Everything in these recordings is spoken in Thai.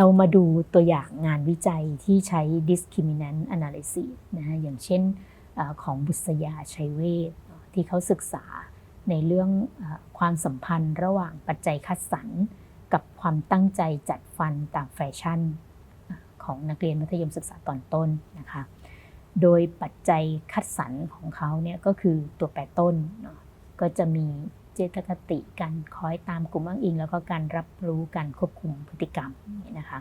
เรามาดูตัวอย่างงานวิจัยที่ใช้ discriminant analysis นะฮะอย่างเช่นอของบุษยาชัยเวทที่เขาศึกษาในเรื่องอความสัมพันธ์ระหว่างปัจจัยคัดสรรกับความตั้งใจจัดฟันตามแฟชั่นของนักเรียนมัธยมศึกษาตอนต้นนะคะ โดยปัจจัยคัดสรรของเขาเนี่ยก็คือตัวแปรต้นก็จะมี เจตคติการคอยตามกลุ่มอ้างอิง แล้วก็การรับรู้การควบคุมพฤติกรรมนี่นะคะ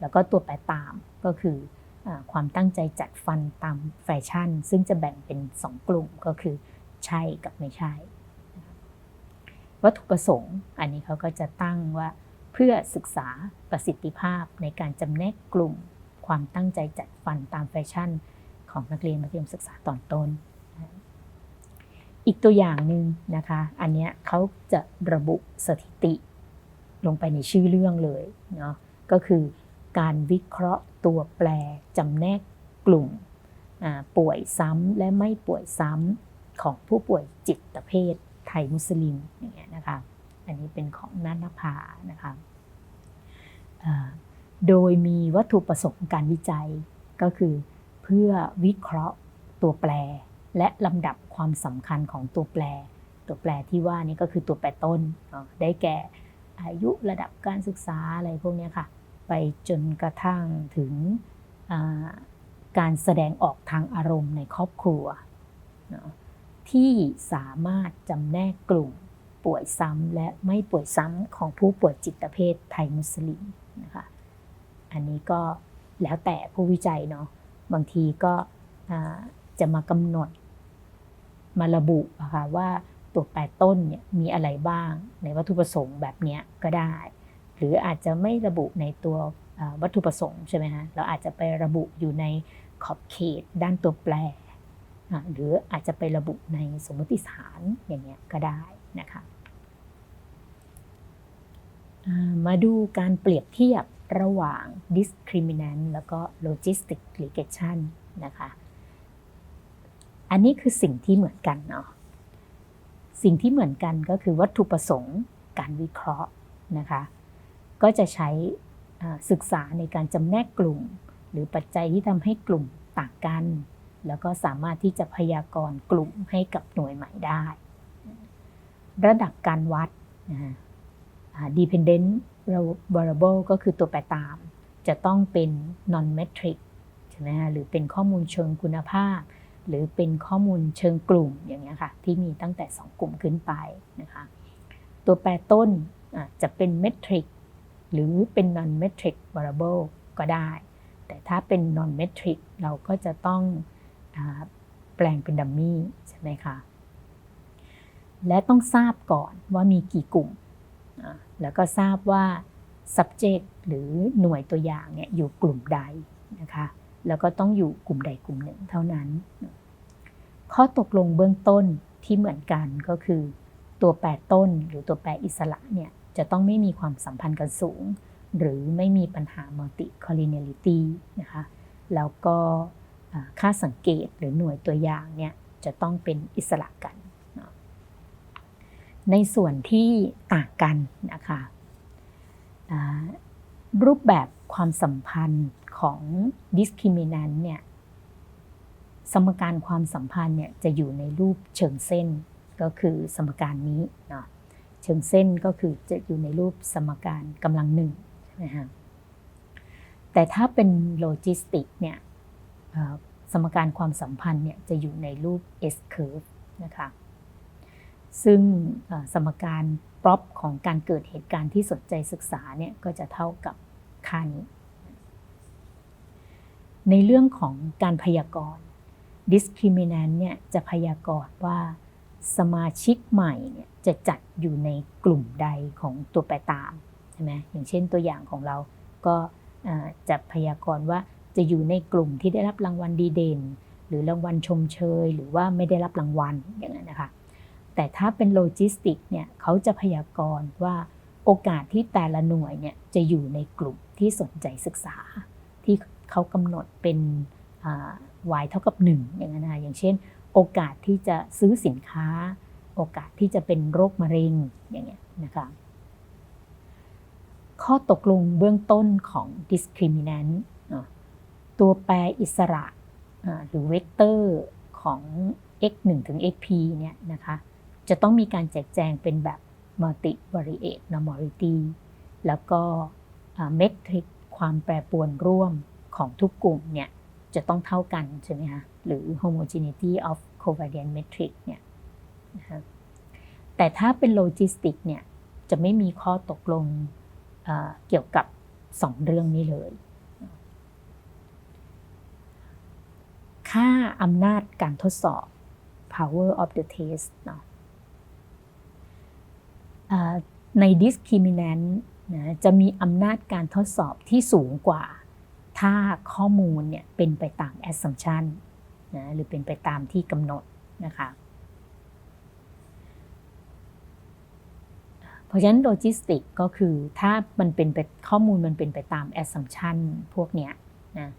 แล้วก็ตัวแปรตามก็คืออความตั้งใจจัดฟันตามแฟชั่น ซึ่งจะแบ่งเป็น 2 กลุ่มก็คือใช่กับไม่ใช่ วัตถุประสงค์ อันนี้เขาก็จะตั้งว่าเพื่อศึกษาประสิทธิภาพในการจำแนกกลุ่ม ความตั้งใจจัดฟันตามแฟชั่น ของนักเรียนมัธยมศึกษาตอนต้น อีกตัวอย่างหนึ่งนะคะ อันเนี้ยเขาจะระบุสถิติลงไปในชื่อเรื่องเลยเนาะก็คือการวิเคราะห์ตัวแปรจำแนกกลุ่มป่วยซ้ำและไม่ป่วยซ้ำของผู้ป่วยจิตเภทไทยมุสลิมอย่างเงี้ยนะคะ อันนี้เป็นของนันภานะคะโดยมีวัตถุประสงค์การวิจัยก็คือเพื่อวิเคราะห์ตัวแปร และลำดับความสำคัญของตัวแปร ตัวแปรที่ว่านี่ก็คือตัวแปรต้น ได้แก่อายุระดับการศึกษาอะไรพวกนี้ค่ะ ไปจนกระทั่งถึงการแสดงออกทางอารมณ์ในครอบครัว ที่สามารถจำแนกกลุ่มป่วยซ้ำและไม่ป่วยซ้ำของผู้ป่วยจิตเภทไทยมุสลิมนะคะอันนี้ก็แล้วแต่ผู้วิจัยเนาะบางทีก็ จะมากำหนด มาระบุนะคะว่าตัวแปรต้นเนี่ยมีอะไรบ้างในวัตถุประสงค์แบบนี้ก็ได้ หรืออาจจะไม่ระบุในตัววัตถุประสงค์ใช่ไหมฮะเราอาจจะไประบุอยู่ในขอบเขตด้านตัวแปร หรืออาจจะไประบุในสมมติฐานอย่างเงี้ยก็ได้นะคะมาดูการเปรียบเทียบระหว่าง discriminant แล้วก็ logistic regression นะคะ อันนี้คือสิ่งที่เหมือนกันเนาะสิ่งที่เหมือนกันก็คือวัตถุประสงค์การวิเคราะห์นะคะ ก็จะใช้ศึกษาในการจำแนกกลุ่ม หรือปัจจัยที่ทำให้กลุ่มต่างกัน แล้วก็สามารถที่จะพยากรณ์กลุ่มให้กับหน่วยใหม่ได้ ระดับการวัด dependent variable ก็คือตัวแปรตาม จะต้องเป็น non metric ใช่ไหมฮะหรือเป็นข้อมูลเชิงคุณภาพ หรือเป็นข้อมูลเชิงกลุ่มอย่างเงี้ยค่ะที่มีตั้งแต่ 2 กลุ่มขึ้นไปนะคะตัวแปรต้นจะเป็น metric หรือเป็น non metric variable ก็ได้ แต่ถ้าเป็น non metric เราก็จะต้องแปลงเป็นดัมมี่ใช่ไหมคะและต้องทราบก่อนว่ามีกี่กลุ่ม แล้วก็ทราบว่า subject หรือหน่วยตัวอย่างเนี่ยอยู่กลุ่มใดนะคะ แล้วก็ต้องอยู่กลุ่มใดกลุ่มหนึ่งเท่านั้น ข้อตกลงเบื้องต้นที่เหมือนกันก็คือ ตัวแปรต้นหรือตัวแปรอิสระเนี่ยจะต้องไม่มีความสัมพันธ์กันสูง หรือไม่มีปัญหา multi collinearity นะคะแล้วก็ค่าสังเกตหรือหน่วยตัวอย่างเนี่ยจะต้องเป็นอิสระกัน ในส่วนที่ต่างกันนะคะรูปแบบความสัมพันธ์ของ discriminant เนี่ย สมการความสัมพันธ์เนี่ยจะอยู่ในรูปเชิงเส้นก็คือสมการนี้เนาะเชิงเส้นก็คือจะอยู่ในรูปสมการกำลังหนึ่งใช่ไหมฮะแต่ถ้าเป็นโลจิสติกเนี่ยสมการความสัมพันธ์เนี่ยจะอยู่ในรูป S curve นะคะซึ่งสมการปรอปของการเกิดเหตุการณ์ที่สนใจศึกษาเนี่ยก็จะเท่ากับค่านี้ ในเรื่องของการพยากรณ์ discriminant เนี่ยจะพยากรณ์ว่าสมาชิกใหม่เนี่ยจะจัดอยู่ในกลุ่มใดของตัวแปรตามใช่ไหมอย่างเช่นตัวอย่างของเราก็จะพยากรณ์ว่าจะอยู่ในกลุ่มที่ได้รับรางวัลดีเด่น หรือรางวัลชมเชย หรือว่าไม่ได้รับรางวัลอย่างนั้นนะคะแต่ถ้าเป็นโลจิสติกเนี่ยเขาจะพยากรณ์ว่าโอกาสที่แต่ละหน่วยเนี่ยจะอยู่ในกลุ่มที่สนใจศึกษาที่เขากำหนดเป็น y เท่ากับ 1 อย่างนั้นนะอย่างเช่น โอกาสที่จะซื้อสินค้า โอกาสที่จะเป็นโรคมะเร็งอย่างเงี้ยนะคะข้อตกลงเบื้องต้นของ discriminant ตัวแปรอิสระหรือเวกเตอร์ของ x 1ถึง xp เนี่ยนะคะจะต้องมีการแจกแจงเป็นแบบ multivariate normality แล้วก็เมทริกความแปรปรวนร่วมของทุกกลุ่มเนี่ย จะต้องเท่ากันใช่ไหมคะหรือ homogeneity of covariant metric เนี่ยนะคะแต่ถ้าเป็นโลจิสติกเนี่ยจะไม่มีข้อตกลงเเกี่ยวกับสองเรื่องนี้เลย ค่าอำนาจการทดสอบ power of the test เนาะใน discriminant นะจะมีอำนาจการทดสอบที่สูงกว่า ถ้าข้อมูลเนี่ยเป็นไปตาม assumption นะหรือเป็นไปตามที่กำหนดนะคะเพราะฉะนั้นโลจิสติกก็คือถ้ามันเป็นไปข้อมูลมันเป็นไปตาม assumption พวกเนี้ยนะ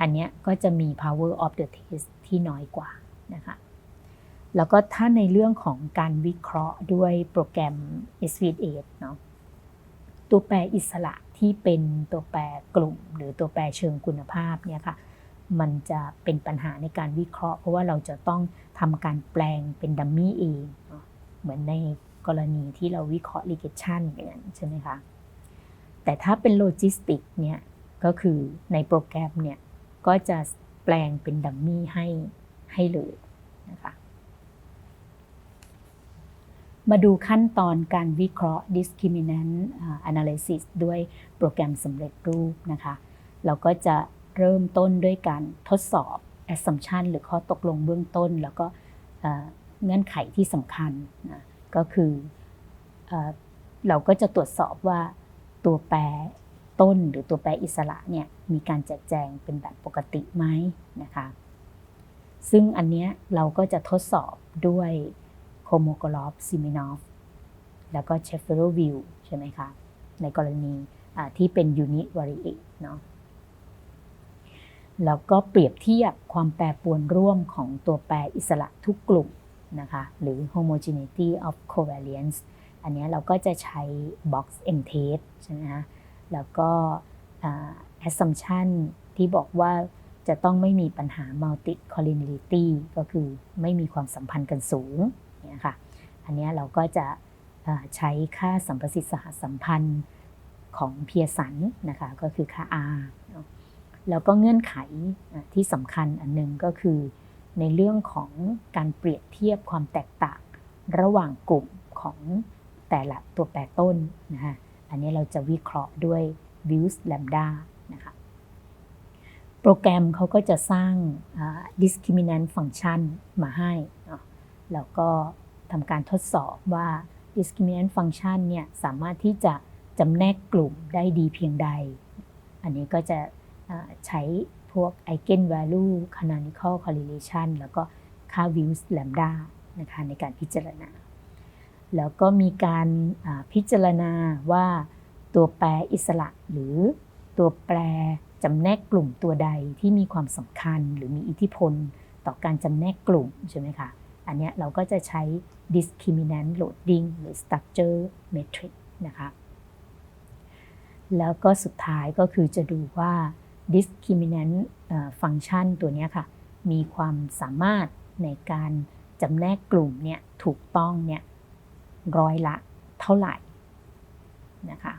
อันเนี้ยก็จะมี power of the test ที่น้อยกว่านะคะแล้วก็ถ้าในเรื่องของการวิเคราะห์ด้วยโปรแกรม s v 8เนาะตัวแปรอิสระ ที่เป็นตัวแปรกลุ่ม หรือตัวแปรเชิงคุณภาพเนี่ยค่ะมันจะเป็นปัญหาในการวิเคราะห์ เพราะว่าเราจะต้องทำการแปลงเป็นดัมมี่เองเหมือนในกรณีที่เราวิเคราะห์ regression อย่างนั้นใช่ไหมคะแต่ถ้าเป็นโลจิสติกเนี่ยก็คือในโปรแกรมเนี่ยก็จะแปลงเป็นดัมมี่ให้ให้เลยนะคะ มาดูขั้นตอนการวิเคราะห์ discriminant analysis ด้วยโปรแกรมสำเร็จรูปนะคะ เราก็จะเริ่มต้นด้วยการทดสอบ assumption หรือข้อตกลงเบื้องต้น แล้วก็เงื่อนไขที่สำคัญนะก็คือเราก็จะตรวจสอบว่าตัวแปรต้นหรือตัวแปรอิสระเนี่ยมีการแจกแจงเป็นแบบปกติไหมนะคะ ซึ่งอันเนี้ยเราก็จะทดสอบด้วย โคโมโกลอฟซิมินอฟแล้วก็เชฟเฟโรวิวใช่ไหมคะ ในกรณีที่เป็นยูนิวาริเอเนาะแล้วก็เปรียบเทียบความแปรปรวนร่วมของตัวแปรอิสระทุกกลุ่มนะคะหรือ homogeneity of covariance อันนี้เราก็จะใช้ box and test ใช่ไหมคะแล้วก็ assumption ที่บอกว่าจะต้องไม่มีปัญหา multi collinearity ก็คือไม่มีความสัมพันธ์กันสูง เนี่ยค่ะ อันนี้เราก็จะใช้ค่าสัมประสิทธิ์สหสัมพันธ์ของเพียสันนะคะก็คือค่า R แล้วก็เงื่อนไขที่สำคัญอันนึงก็คือ ในเรื่องของการเปรียบเทียบความแตกต่างระหว่างกลุ่มของแต่ละตัวแปรต้นนะคะอันนี้เราจะวิเคราะห์ด้วย views lambda นะคะโปรแกรมเขาก็จะสร้าง discriminant function มาให้ แล้วก็ทำการทดสอบว่า discriminant function เนี่ยสามารถที่จะจำแนกกลุ่มได้ดีเพียงใด อันนี้ก็จะใช้พวก eigenvalue canonical correlation แล้วก็ค่า views lambda นะคะในการพิจารณา แล้วก็มีการพิจารณาว่าตัวแปรอิสระหรือตัวแปรจำแนกกลุ่มตัวใดที่มีความสำคัญหรือมีอิทธิพลต่อการจำแนกกลุ่มใช่ไหมคะ อันนี้เราก็จะใช้ discriminant loading หรือ structure metric นะคะ แล้วก็สุดท้ายก็คือจะดูว่า discriminant function ตัวนี้ค่ะ มีความสามารถในการจำแนกกลุ่มเนี่ยถูกต้องเนี่ยร้อยละเท่าไหร่นะคะ